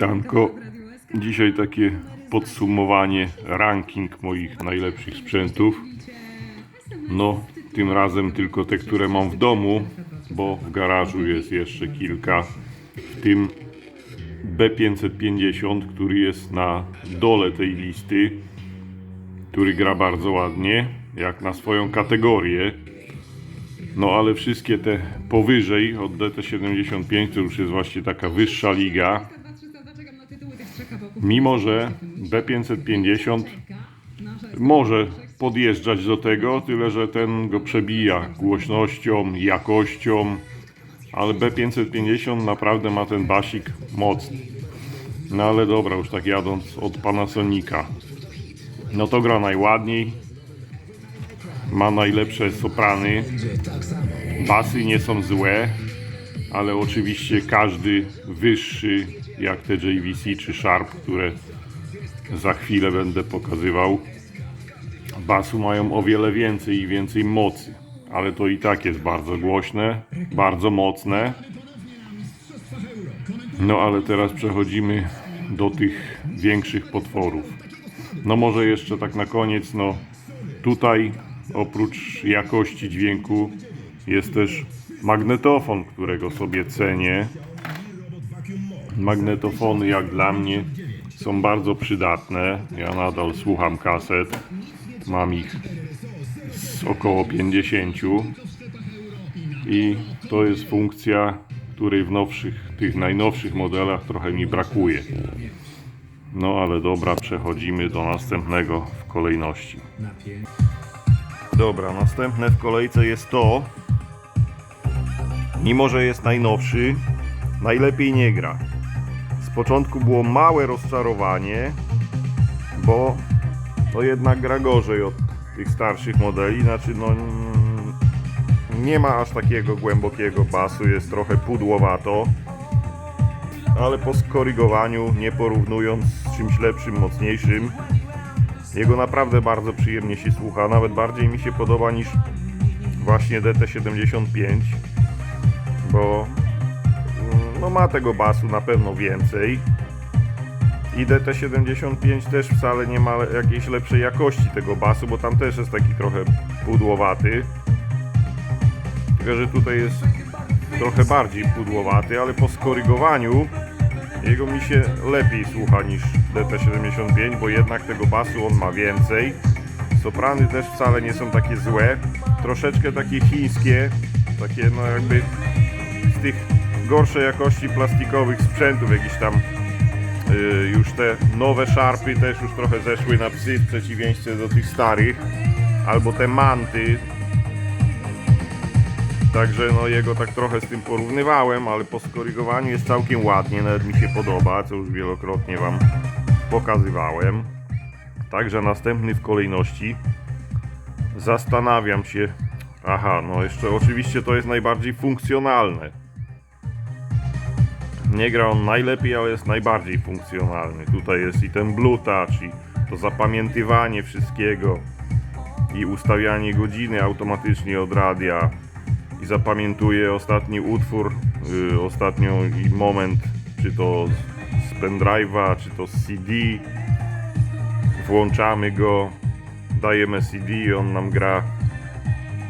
Witanko. Dzisiaj takie podsumowanie, ranking moich najlepszych sprzętów. No, tym razem tylko te, które mam w domu, bo w garażu jest jeszcze kilka. W tym B550, który jest na dole tej listy, który gra bardzo ładnie, jak na swoją kategorię. No ale wszystkie te powyżej od DT75 to już jest właśnie taka wyższa liga. Mimo, że B550 może podjeżdżać do tego, tyle że ten go przebija głośnością, jakością, ale B550 naprawdę ma ten basik mocny. No ale dobra, już tak jadąc od Panasonica. No to gra najładniej, ma najlepsze soprany, basy nie są złe, ale oczywiście każdy wyższy jak te JVC czy Sharp, które za chwilę będę pokazywał, basu mają o wiele więcej i więcej mocy, ale to i tak jest bardzo głośne, bardzo mocne. No ale teraz przechodzimy do tych większych potworów. No może jeszcze tak na koniec, no tutaj oprócz jakości dźwięku jest też magnetofon, którego sobie cenię. Magnetofony jak dla mnie są bardzo przydatne. Ja nadal słucham kaset. Mam ich z około 50. I to jest funkcja, której w nowszych, tych najnowszych modelach trochę mi brakuje. No ale dobra, przechodzimy do następnego w kolejności. Dobra, następne w kolejce jest to. Mimo, że jest najnowszy, najlepiej nie gra. Z początku było małe rozczarowanie, bo to jednak gra gorzej od tych starszych modeli. Znaczy, no mm, nie ma aż takiego głębokiego basu, jest trochę pudłowato. Ale po skorygowaniu, nie porównując z czymś lepszym, mocniejszym, jego naprawdę bardzo przyjemnie się słucha. Nawet bardziej mi się podoba niż właśnie DT75, bo no ma tego basu na pewno więcej. I DT75 też wcale nie ma jakiejś lepszej jakości tego basu, bo tam też jest taki trochę pudłowaty. Tylko, że tutaj jest trochę bardziej pudłowaty, ale po skorygowaniu jego mi się lepiej słucha niż DT75, bo jednak tego basu on ma więcej. Soprany też wcale nie są takie złe. Troszeczkę takie chińskie, takie no jakby gorszej jakości plastikowych sprzętów, jakiś tam yy, już te nowe szarpy też już trochę zeszły na psy w przeciwieństwie do tych starych. Albo te manty, Także no jego tak trochę z tym porównywałem, ale po skorygowaniu jest całkiem ładnie, nawet mi się podoba, co już wielokrotnie Wam pokazywałem. Także następny w kolejności. Zastanawiam się. Aha, no jeszcze oczywiście to jest najbardziej funkcjonalne. Nie gra on najlepiej, ale jest najbardziej funkcjonalny. Tutaj jest i ten Blue Touch, i to zapamiętywanie wszystkiego, i ustawianie godziny automatycznie od radia i zapamiętuję ostatni utwór, yy, moment, czy to z- z pendrive'a, czy to z CD. Włączamy go, dajemy CD on nam gra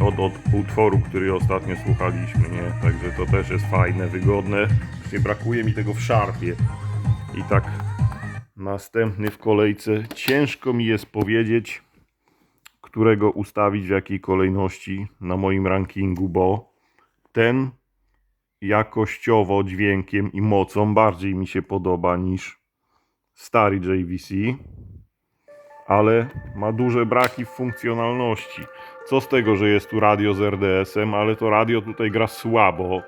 od, od utworu, który ostatnio słuchaliśmy, nie? Także to też jest fajne, wygodne. Właśnie brakuje mi tego w szarpie. I tak następny w kolejce. Ciężko mi jest powiedzieć, którego ustawić w jakiej kolejności na moim rankingu, bo ten jakościowo dźwiękiem i mocą bardziej mi się podoba niż stary JVC, ale ma duże braki w funkcjonalności. Co z tego, że jest tu radio z RDS-em, ale to radio tutaj gra słabo.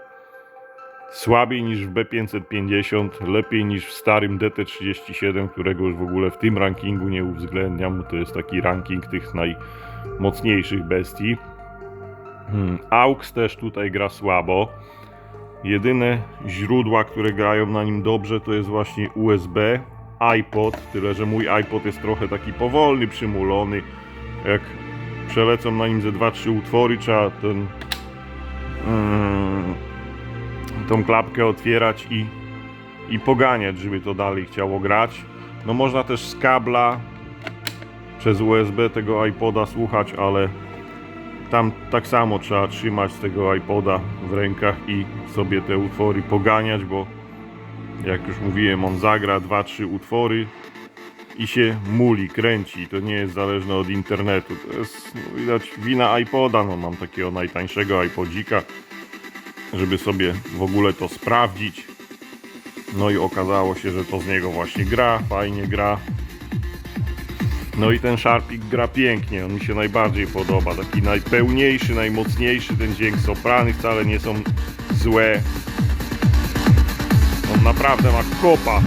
Słabiej niż w B550, lepiej niż w starym DT37, którego już w ogóle w tym rankingu nie uwzględniam, to jest taki ranking tych najmocniejszych bestii. Hmm, AUX też tutaj gra słabo. Jedyne źródła, które grają na nim dobrze, to jest właśnie USB, iPod, tyle że mój iPod jest trochę taki powolny, przymulony. Jak przelecą na nim ze 2-3 utwory, trzeba ten mm, tą klapkę otwierać i i poganiać, żeby to dalej chciało grać. No można też z kabla przez USB tego iPoda słuchać, ale tam tak samo trzeba trzymać tego iPoda w rękach i sobie te utwory poganiać, bo jak już mówiłem, on zagra 2-3 utwory i się muli, kręci. To nie jest zależne od internetu. To jest no, widać wina iPoda. No, mam takiego najtańszego iPodzika, żeby sobie w ogóle to sprawdzić. No i okazało się, że to z niego właśnie gra, fajnie gra. No i ten Sharpik gra pięknie, on mi się najbardziej podoba. Taki najpełniejszy, najmocniejszy, ten dźwięk soprany wcale nie są złe. Naprawdę ma kopa.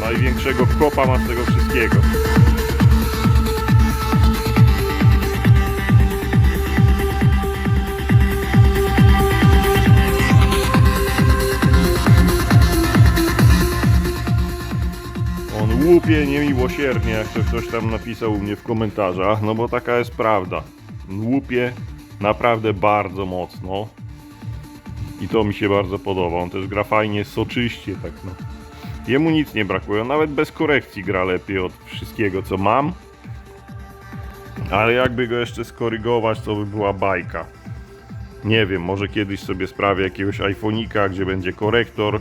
Największego kopa ma z tego wszystkiego. On łupie niemiłosiernie, jak to ktoś tam napisał u mnie w komentarzach, no bo taka jest prawda. Łupie naprawdę bardzo mocno. I to mi się bardzo podoba. On też gra fajnie, soczyście, tak no. Jemu nic nie brakuje, nawet bez korekcji gra lepiej od wszystkiego co mam. Ale jakby go jeszcze skorygować, to by była bajka. Nie wiem, może kiedyś sobie sprawię jakiegoś iPhone'ika, gdzie będzie korektor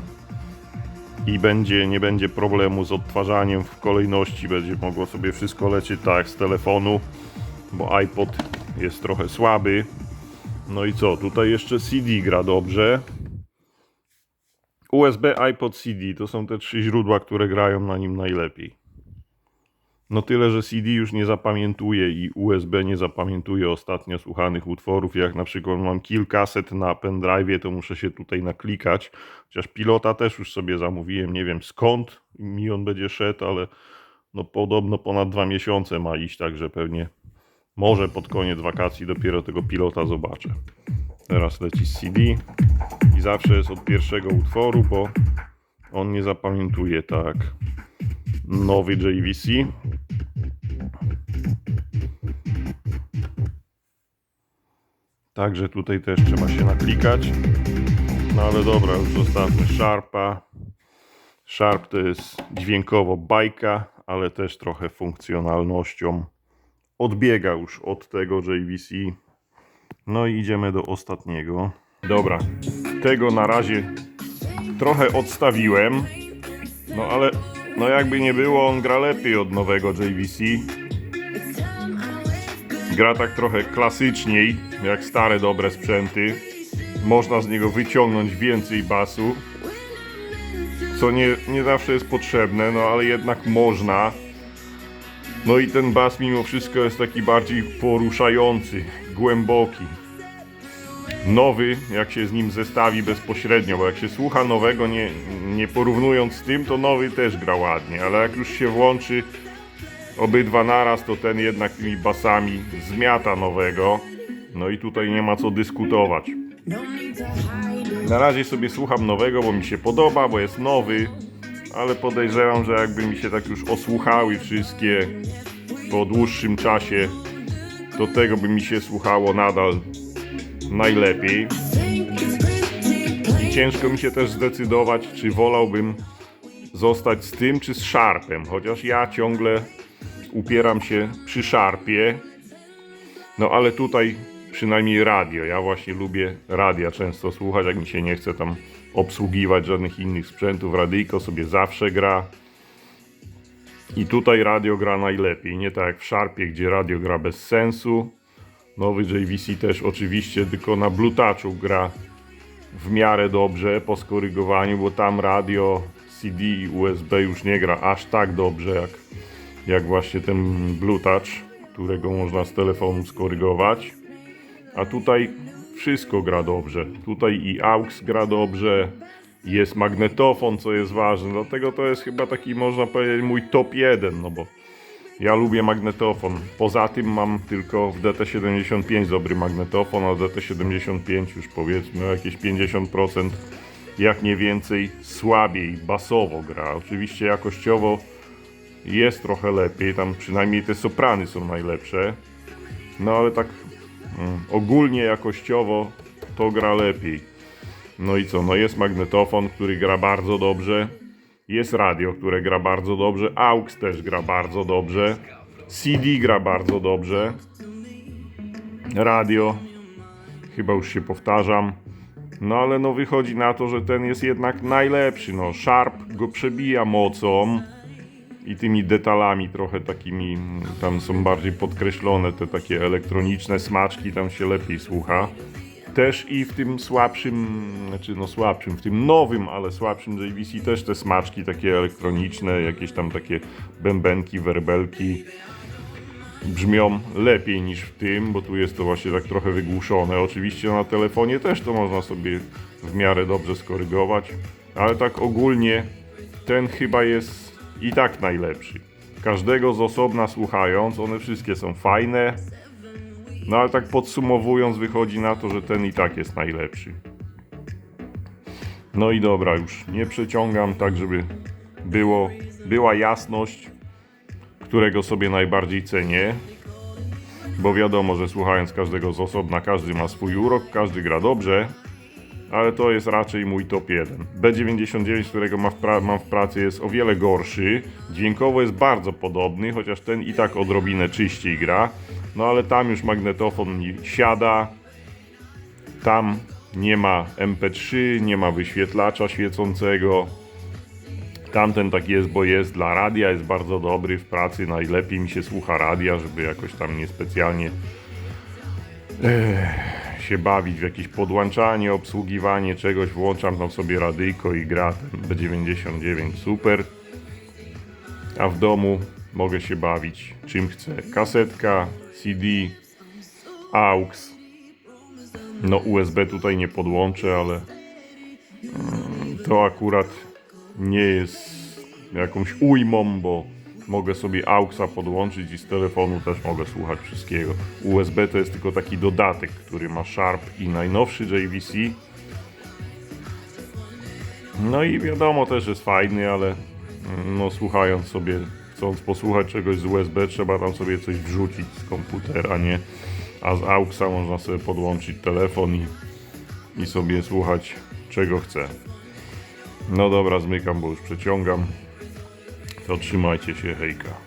i będzie, nie będzie problemu z odtwarzaniem w kolejności, będzie mogło sobie wszystko lecieć tak z telefonu, bo iPod jest trochę słaby. No i co, tutaj jeszcze CD gra dobrze. USB, iPod, CD to są te trzy źródła, które grają na nim najlepiej. No tyle, że CD już nie zapamiętuje i USB nie zapamiętuje ostatnio słuchanych utworów. Jak na przykład mam kilkaset na pendrive, to muszę się tutaj naklikać. Chociaż pilota też już sobie zamówiłem, nie wiem skąd mi on będzie szedł, ale no podobno ponad dwa miesiące ma iść, także pewnie może pod koniec wakacji dopiero tego pilota zobaczę. Teraz leci CD i zawsze jest od pierwszego utworu, bo on nie zapamiętuje tak nowy JVC. Także tutaj też trzeba się naklikać. No ale dobra, już zostawmy Sharpa. Sharp to jest dźwiękowo bajka, ale też trochę funkcjonalnością odbiega już od tego JVC. No i idziemy do ostatniego. Dobra, tego na razie trochę odstawiłem. No ale no jakby nie było, on gra lepiej od nowego JVC. Gra tak trochę klasyczniej, jak stare dobre sprzęty. Można z niego wyciągnąć więcej basu. Co nie, nie zawsze jest potrzebne, no ale jednak można. No i ten bas mimo wszystko jest taki bardziej poruszający, głęboki. Nowy, jak się z nim zestawi bezpośrednio, bo jak się słucha nowego, nie, nie porównując z tym, to nowy też gra ładnie, ale jak już się włączy obydwa naraz, to ten jednak tymi basami zmiata nowego. No i tutaj nie ma co dyskutować. Na razie sobie słucham nowego, bo mi się podoba, bo jest nowy, ale podejrzewam, że jakby mi się tak już osłuchały wszystkie po dłuższym czasie, to tego by mi się słuchało nadal najlepiej. Ciężko mi się też zdecydować, czy wolałbym zostać z tym, czy z Sharpem, chociaż ja ciągle upieram się przy Sharpie. No ale tutaj przynajmniej radio. Ja właśnie lubię radia często słuchać, jak mi się nie chce tam obsługiwać żadnych innych sprzętów. Radyjko sobie zawsze gra. I tutaj radio gra najlepiej. Nie tak jak w Sharpie, gdzie radio gra bez sensu. Nowy JVC też oczywiście tylko na Bluetoochu gra w miarę dobrze po skorygowaniu, bo tam radio CD i USB już nie gra aż tak dobrze jak, jak właśnie ten Bluetooth, którego można z telefonu skorygować. A tutaj wszystko gra dobrze. Tutaj i AUX gra dobrze, jest magnetofon, co jest ważne. Dlatego to jest chyba taki, można powiedzieć, mój top 1, no bo ja lubię magnetofon. Poza tym mam tylko w DT75 dobry magnetofon, a DT75 już powiedzmy jakieś 50%, jak nie więcej, słabiej, basowo gra. Oczywiście jakościowo jest trochę lepiej, tam przynajmniej te soprany są najlepsze. No ale tak ogólnie jakościowo to gra lepiej. No i co, no jest magnetofon, który gra bardzo dobrze. Jest radio, które gra bardzo dobrze. AUX też gra bardzo dobrze. CD gra bardzo dobrze. Radio. Chyba już się powtarzam. No ale no wychodzi na to, że ten jest jednak najlepszy. No Sharp go przebija mocą i tymi detalami trochę takimi, mm, tam są bardziej podkreślone te takie elektroniczne smaczki, tam się lepiej słucha. Też i w tym słabszym, znaczy no słabszym, w tym nowym, ale słabszym JVC też te smaczki takie elektroniczne, jakieś tam takie bębenki, werbelki brzmią lepiej niż w tym, bo tu jest to właśnie tak trochę wygłuszone. Oczywiście na telefonie też to można sobie w miarę dobrze skorygować, ale tak ogólnie ten chyba jest i tak najlepszy. Każdego z osobna słuchając, one wszystkie są fajne, no ale tak podsumowując wychodzi na to, że ten i tak jest najlepszy. No i dobra, już nie przeciągam, tak żeby było, była jasność którego sobie najbardziej cenię. Bo wiadomo, że słuchając każdego z osobna, każdy ma swój urok, każdy gra dobrze, ale to jest raczej mój top 1. B99, którego mam w, mam w pracy, jest o wiele gorszy. Dźwiękowo jest bardzo podobny, chociaż ten i tak odrobinę czyściej gra. No ale tam już magnetofon siada. Tam nie ma MP3, nie ma wyświetlacza świecącego. Tamten tak jest, bo jest dla radia, jest bardzo dobry w pracy. Najlepiej mi się słucha radia, żeby jakoś tam niespecjalnie eh, się bawić w jakieś podłączanie, obsługiwanie czegoś. Włączam tam sobie radyjko i gra ten B99 super. A w domu mogę się bawić czym chcę. Kasetka, CD, AUX. No USB tutaj nie podłączę, ale mm, to akurat nie jest jakąś ujmą, bo mogę sobie AUXa podłączyć i z telefonu też mogę słuchać wszystkiego. USB to jest tylko taki dodatek, który ma Sharp i najnowszy JVC. No i wiadomo też jest fajny, ale mm, no słuchając sobie, chcąc posłuchać czegoś z USB, trzeba tam sobie coś wrzucić z komputera, nie? A z AUXa można sobie podłączyć telefon i, i sobie słuchać czego chce. No dobra, zmykam, bo już przeciągam. To się, hejka.